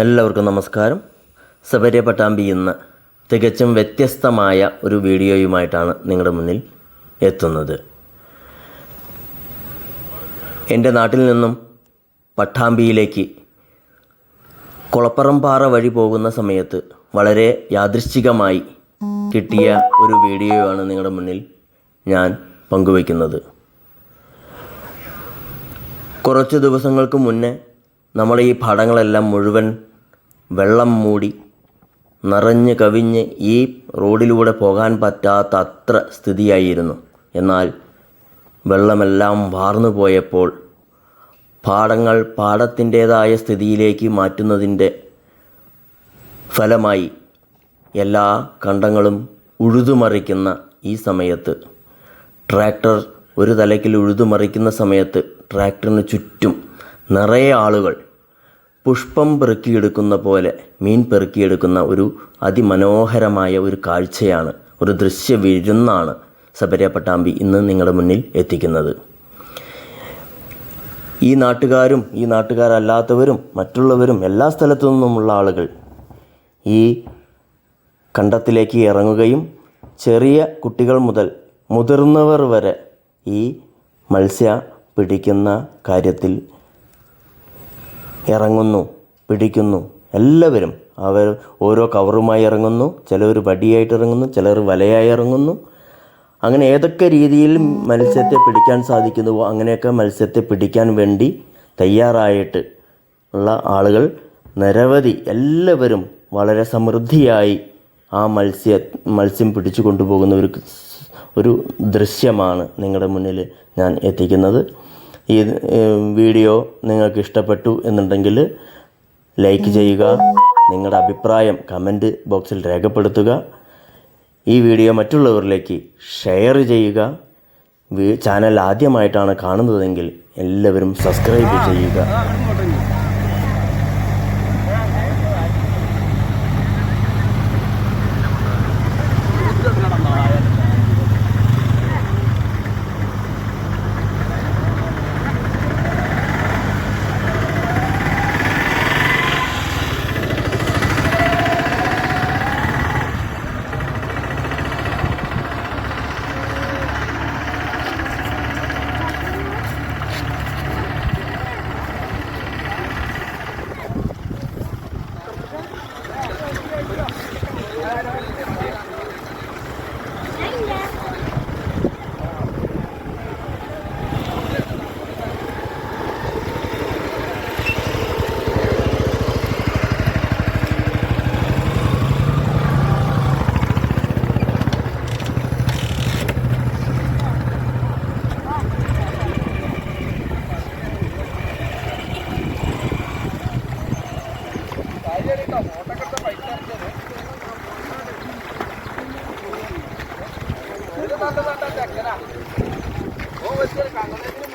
എല്ലാവർക്കും നമസ്കാരം. സബര്യ പട്ടാമ്പി ഇന്ന് തികച്ചും വ്യത്യസ്തമായ ഒരു വീഡിയോയുമായിട്ടാണ് നിങ്ങളുടെ മുന്നിൽ എത്തുന്നത്. എന്റെ നാട്ടിൽ നിന്നും പട്ടാമ്പിയിലേക്ക് കുളപ്പറമ്പാറ വഴി പോകുന്ന സമയത്ത് വളരെ യാദൃശ്ചികമായി കിട്ടിയ ഒരു വീഡിയോയാണ് നിങ്ങളുടെ മുന്നിൽ ഞാൻ പങ്കുവയ്ക്കുന്നത്. കുറച്ച് ദിവസങ്ങൾക്ക് മുന്നേ നമ്മുടെ ഈ പാടങ്ങളെല്ലാം മുഴുവൻ വെള്ളം മൂടി നിറഞ്ഞ് കവിഞ്ഞ് ഈ റോഡിലൂടെ പോകാൻ പറ്റാത്ത അത്ര സ്ഥിതിയായിരുന്നു. എന്നാൽ വെള്ളമെല്ലാം വാർന്നു പോയപ്പോൾ പാടങ്ങൾ പാടത്തിന്റേതായ സ്ഥിതിയിലേക്ക് മാറ്റുന്നതിന്റെ ഫലമായി എല്ലാ കണ്ടങ്ങളും ഉഴുതുമറിക്കുന്ന ഈ സമയത്ത് ട്രാക്ടർ ഒരു തലക്കിൽ ഉഴുതുമറിക്കുന്ന സമയത്ത് ട്രാക്ടറിന് ചുറ്റും നിറയെ ആളുകൾ പുഷ്പം പെറുക്കിയെടുക്കുന്ന പോലെ മീൻ പെറുക്കിയെടുക്കുന്ന ഒരു അതിമനോഹരമായ ഒരു കാഴ്ചയാണ് ഒരു ദൃശ്യ വിരുന്നാണ് സബരിയ പട്ടാമ്പി ഇന്ന് നിങ്ങളുടെ മുന്നിൽ എത്തിക്കുന്നത്. ഈ നാട്ടുകാരും ഈ നാട്ടുകാരല്ലാത്തവരും മറ്റുള്ളവരും എല്ലാ സ്ഥലത്തു നിന്നുമുള്ള ആളുകൾ ഈ കണ്ടത്തിലേക്ക് ഇറങ്ങുകയും ചെറിയ കുട്ടികൾ മുതൽ മുതിർന്നവർ വരെ ഈ മത്സ്യ പിടിക്കുന്ന കാര്യത്തിൽ ഇറങ്ങുന്നു പിടിക്കുന്നു. എല്ലാവരും അവർ ഓരോ കവറുമായി ഇറങ്ങുന്നു ചിലർ വടിയായിട്ട് ഇറങ്ങുന്നു ചിലർ വലയായി ഇറങ്ങുന്നു. അങ്ങനെ ഏതൊക്കെ രീതിയിൽ മത്സ്യത്തെ പിടിക്കാൻ സാധിക്കുന്നുവോ അങ്ങനെയൊക്കെ മത്സ്യത്തെ പിടിക്കാൻ വേണ്ടി തയ്യാറായിട്ട് ഉള്ള ആളുകൾ നിരവധി. എല്ലാവരും വളരെ സമൃദ്ധിയായി ആ മത്സ്യ മത്സ്യം പിടിച്ചു കൊണ്ടുപോകുന്ന ഒരു ഒരു ദൃശ്യമാണ് നിങ്ങളുടെ മുന്നിൽ ഞാൻ എത്തിക്കുന്നത്. ഈ വീഡിയോ നിങ്ങൾക്ക് ഇഷ്ടപ്പെട്ടു എന്നുണ്ടെങ്കിൽ ലൈക്ക് ചെയ്യുക നിങ്ങളുടെ അഭിപ്രായം കമന്റ് ബോക്സിൽ രേഖപ്പെടുത്തുക ഈ വീഡിയോ മറ്റുള്ളവരിലേക്ക് ഷെയർ ചെയ്യുക. ചാനൽ ആദ്യമായിട്ടാണ് കാണുന്നതെങ്കിൽ എല്ലാവരും സബ്സ്ക്രൈബ് ചെയ്യുക. দেখছে না ও বলছে কাগজের